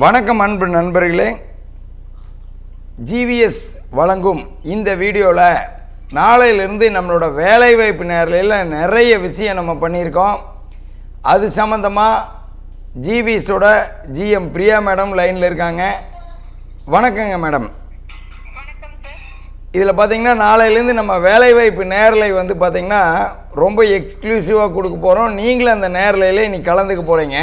வணக்கம் அன்பு நண்பர்களே. ஜிவிஎஸ் வழங்கும் இந்த வீடியோவில் நாளையிலிருந்து நம்மளோட வேலைவாய்ப்பு நேரலையில் நிறைய விஷயம் நம்ம பண்ணியிருக்கோம். அது சம்மந்தமாக ஜிவிஎஸோட ஜிஎம் பிரியா மேடம் லைனில் இருக்காங்க. வணக்கங்க மேடம். இதில் பார்த்தீங்கன்னா நாளையிலேருந்து நம்ம வேலைவாய்ப்பு நேரலை வந்து பார்த்தீங்கன்னா ரொம்ப எக்ஸ்க்ளூசிவாக கொடுக்க போகிறோம் நீங்களும் அந்த நேரலையில் இன்னைக்கு கலந்துக்க போகிறீங்க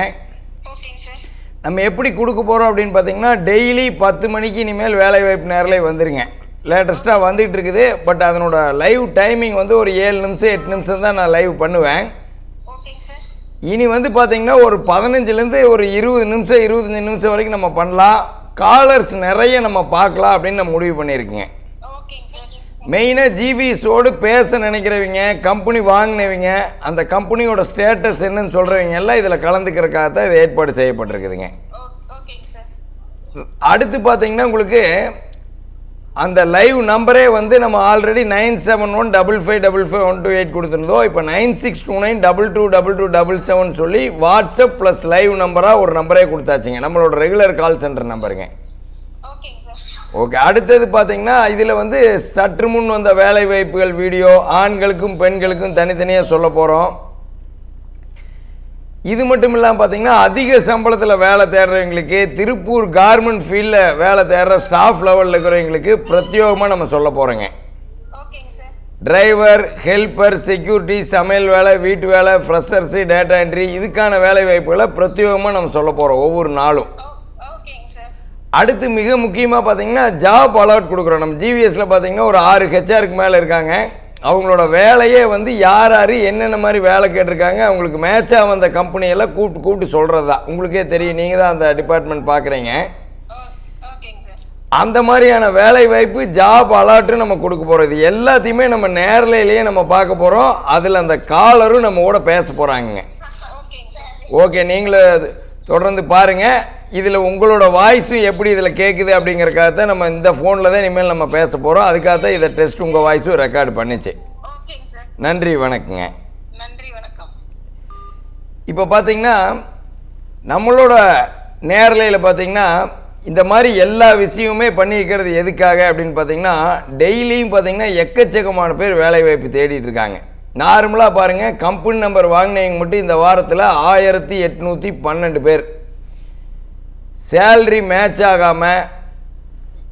நம்ம எப்படி கொடுக்க போகிறோம் அப்படின்னு பார்த்தீங்கன்னா டெய்லி பத்து மணிக்கு இனிமேல் வேலைவாய்ப்பு நேரலை வந்துருங்க. லேட்டஸ்ட்டாக வந்துகிட்டு இருக்குது. பட் அதனோட லைவ் டைமிங் வந்து ஒரு ஏழு நிமிஷம் எட்டு நிமிஷம் தான் நான் லைவ் பண்ணுவேன். இனி வந்து பார்த்தீங்கன்னா ஒரு பதினஞ்சுலேருந்து ஒரு இருபது நிமிஷம் இருபத்தஞ்சி நிமிஷம் வரைக்கும் நம்ம பண்ணலாம். காலர்ஸ் நிறைய நம்ம பார்க்கலாம் அப்படின்னு நான் முடிவு சார் மெயினாக ஜிபிஎஸோடு பேச நினைக்கிறவங்க கம்பெனி வாங்கினவங்க அந்த கம்பெனியோட ஸ்டேட்டஸ் என்னன்னு சொல்கிறவங்க எல்லாம் இதில் கலந்துக்கிறதுக்காக தான் இது ஏற்பாடு செய்யப்பட்டிருக்குதுங்க. அடுத்து பார்த்தீங்கன்னா உங்களுக்கு அந்த லைவ் நம்பரே வந்து நம்ம already nine seven one double five double five one two eight கொடுத்துருந்தோம். இப்போ nine six two nine double two double two double seven சொல்லி வாட்ஸ்அப் ப்ளஸ் லைவ் நம்பராக ஒரு நம்பரே கொடுத்தாச்சுங்க. நம்மளோட ரெகுலர் கால் சென்டர் நம்பருங்க ஓகே அடுத்தது பார்த்தீங்கன்னா இதில் வந்து சற்று முன் வந்த வேலை வாய்ப்புகள் வீடியோ ஆண்களுக்கும் பெண்களுக்கும் தனித்தனியாக சொல்ல போகிறோம் இது மட்டும் இல்லாமல் பார்த்தீங்கன்னா அதிக சம்பளத்தில் வேலை தேடுறவங்களுக்கு திருப்பூர் கார்மெண்ட் ஃபீல்டில் வேலை தேடுற ஸ்டாஃப் லெவலில் இருக்கிறவங்களுக்கு பிரத்யேகமாக நம்ம சொல்ல போகிறோங்க டிரைவர் ஹெல்ப்பர் செக்யூரிட்டி சமையல் வேலை வீட்டு வேலை ஃப்ரெஷர்ஸு டேட்டா என்ட்ரி இதுக்கான வேலை வாய்ப்புகளை பிரத்யேகமாக நம்ம சொல்ல போகிறோம் ஒவ்வொரு நாளும். அடுத்து மிக முக்கியமாக பார்த்தீங்கன்னா ஜாப் அலர்ட் கொடுக்குறோம். நம்ம ஜிவிஎஸ்ல பார்த்தீங்கன்னா ஒரு ஆறு ஹெச்ஆருக்கு மேலே இருக்காங்க. அவங்களோட வேலையே வந்து யார் யார் என்னென்ன மாதிரி வேலை கேட்டிருக்காங்க அவங்களுக்கு மேட்சாக வந்த கம்பெனியெல்லாம் கூப்பிட்டு கூப்பிட்டு சொல்கிறது தான் உங்களுக்கே தெரியும். நீங்கள் தான் அந்த டிபார்ட்மெண்ட் பார்க்குறீங்க அந்த மாதிரியான வேலை வாய்ப்பு ஜாப் அலர்ட்டும் நம்ம கொடுக்க போகிறோம் இது எல்லாத்தையுமே நம்ம நேரலையிலேயே நம்ம பார்க்க போகிறோம் அதில் அந்த காலரும் நம்ம கூட பேச போகிறாங்க ஓகே நீங்களும் தொடர்ந்து பாருங்கள் இதில் உங்களோட வாய்ஸும் எப்படி இதில் கேட்குது அப்படிங்கறக்காக தான் நம்ம இந்த ஃபோனில் தான் இனிமேல் நம்ம பேச போகிறோம் அதுக்காக தான் இதை டெஸ்ட் உங்கள் வாய்ஸும் ரெக்கார்டு பண்ணிச்சு. நன்றி வணக்கங்க. நன்றி வணக்கம். இப்போ பார்த்தீங்கன்னா நம்மளோட நேரலையில் பார்த்தீங்கன்னா இந்த மாதிரி எல்லா விஷயமுமே பண்ணிக்கிறது எதுக்காக அப்படின்னு பார்த்தீங்கன்னா டெய்லியும் பார்த்தீங்கன்னா எக்கச்சக்கமான பேர் வேலை வாய்ப்பு தேடிட்டு இருக்காங்க. நார்மலாக பாருங்கள் கம்பெனி நம்பர் வாங்கினவங்க மட்டும் இந்த வாரத்தில் ஆயிரத்தி எட்நூற்றி பன்னெண்டு பேர். சேல்ரி மேட்ச் ஆகாமல்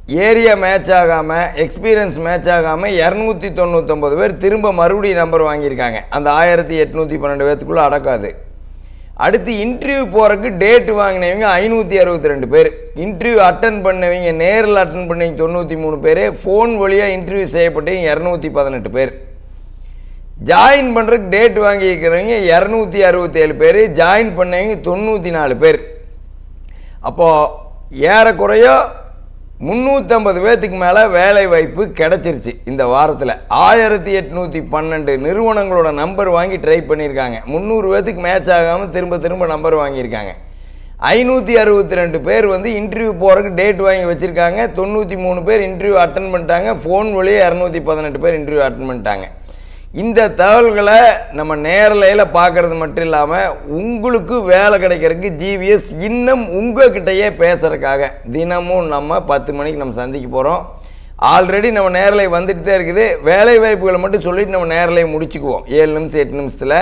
ஏரியா மேட்ச் ஆகாமல் எக்ஸ்பீரியன்ஸ் மேட்ச் ஆகாமல் இரநூத்தி தொண்ணூத்தொம்பது பேர் திரும்ப மறுபடியும் நம்பர் வாங்கியிருக்காங்க. அந்த ஆயிரத்தி எட்நூற்றி பன்னெண்டு பேர்த்துக்குள்ளே அடக்காது. அடுத்து இன்டர்வியூ போகிறக்கு டேட் வாங்கினவங்க ஐநூற்றி அறுபத்தி ரெண்டு பேர். இன்டர்வியூ அட்டன் பண்ணவங்க நேரில் அட்டன் பண்ணவங்க தொண்ணூற்றி மூணு பேர். ஃபோன் வழியாக இன்டர்வியூ செய்யப்பட்டவங்க இரநூத்தி பதினெட்டு பேர். ஜாயின் பண்ணுறதுக்கு டேட் வாங்கியிருக்கிறவங்க இரநூத்தி அறுபத்தேழு பேர். ஜாயின் பண்ணவங்க தொண்ணூற்றி நாலு பேர். அப்போது ஏறக்குறைய முந்நூற்றம்பது பேர்த்துக்கு மேலே வேலை வாய்ப்பு கிடச்சிருச்சு இந்த வாரத்தில். ஆயிரத்தி எட்நூற்றி பன்னெண்டு நிறுவனங்களோட நம்பர் வாங்கி ட்ரை பண்ணியிருக்காங்க. முந்நூறு பேர்த்துக்கு மேட்ச் ஆகாமல் திரும்ப திரும்ப நம்பர் வாங்கியிருக்காங்க. ஐநூற்றி அறுபத்தி ரெண்டு பேர் வந்து இன்டர்வியூ போகிறதுக்கு டேட் வாங்கி வச்சுருக்காங்க. தொண்ணூற்றி மூணு பேர் இன்டர்வியூ அட்டன் பண்ணிட்டாங்க. ஃபோன் வழியே இரநூத்தி பதினெட்டு பேர் இன்டர்வியூ அட்டன் பண்ணிட்டாங்க. இந்த தகவல்களை நம்ம நேரலையில் பார்க்குறது மட்டும் இல்லாமல் உங்களுக்கு வேலை கிடைக்கிறதுக்கு ஜிவிஎஸ் இன்னும் உங்ககிட்டயே பேசுகிறக்காக தினமும் நம்ம பத்து மணிக்கு நம்ம சந்திக்க போகிறோம் ஆல்ரெடி நம்ம நேரலை வந்துட்டு தான் இருக்குது. வேலை வாய்ப்புகளை மட்டும் சொல்லிட்டு நம்ம நேரலை முடிச்சுக்குவோம். ஏழு நிமிஷம் எட்டு நிமிஷத்தில்.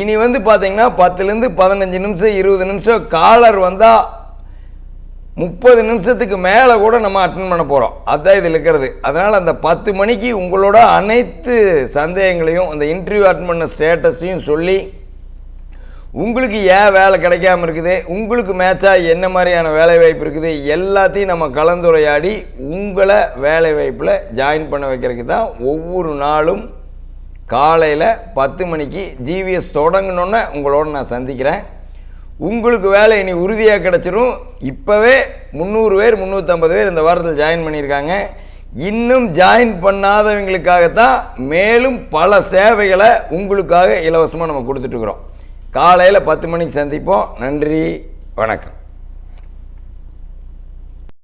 இனி வந்து பார்த்தீங்கன்னா பத்துலேருந்து பதினஞ்சு நிமிஷம் இருபது நிமிஷம் காலர் வந்தால் முப்பது நிமிஷத்துக்கு மேலே கூட நம்ம அட்டன் பண்ண போகிறோம் அதுதான் இதில் இருக்கிறது அதனால் அந்த பத்து மணிக்கு உங்களோட அனைத்து சந்தேகங்களையும் அந்த இன்டர்வியூ அட்டன் பண்ண ஸ்டேட்டஸையும் சொல்லி உங்களுக்கு ஏன் வேலை கிடைக்காம இருக்குது? உங்களுக்கு மேட்சாக என்ன மாதிரியான வேலை வாய்ப்பு இருக்குது? எல்லாத்தையும் நம்ம கலந்துரையாடி உங்களை வேலை வாய்ப்பில் ஜாயின் பண்ண வைக்கிறதுக்கு தான் ஒவ்வொரு நாளும் காலையில் பத்து மணிக்கு ஜிவிஎஸ் தொடங்கணுன்னு உங்களோட நான் சந்திக்கிறேன். உங்களுக்கு வேலை இனி உறுதியாக கிடச்சிரும். இப்போவே முந்நூறு பேர் முந்நூற்றம்பது பேர் இந்த வாரத்தில் ஜாயின் பண்ணியிருக்காங்க. இன்னும் ஜாயின் பண்ணாதவங்களுக்காகத்தான் மேலும் பல சேவைகளை உங்களுக்காக இலவசமாக நம்ம கொடுத்துட்ருக்குறோம் காலையில் பத்து மணிக்கு சந்திப்போம். நன்றி வணக்கம்.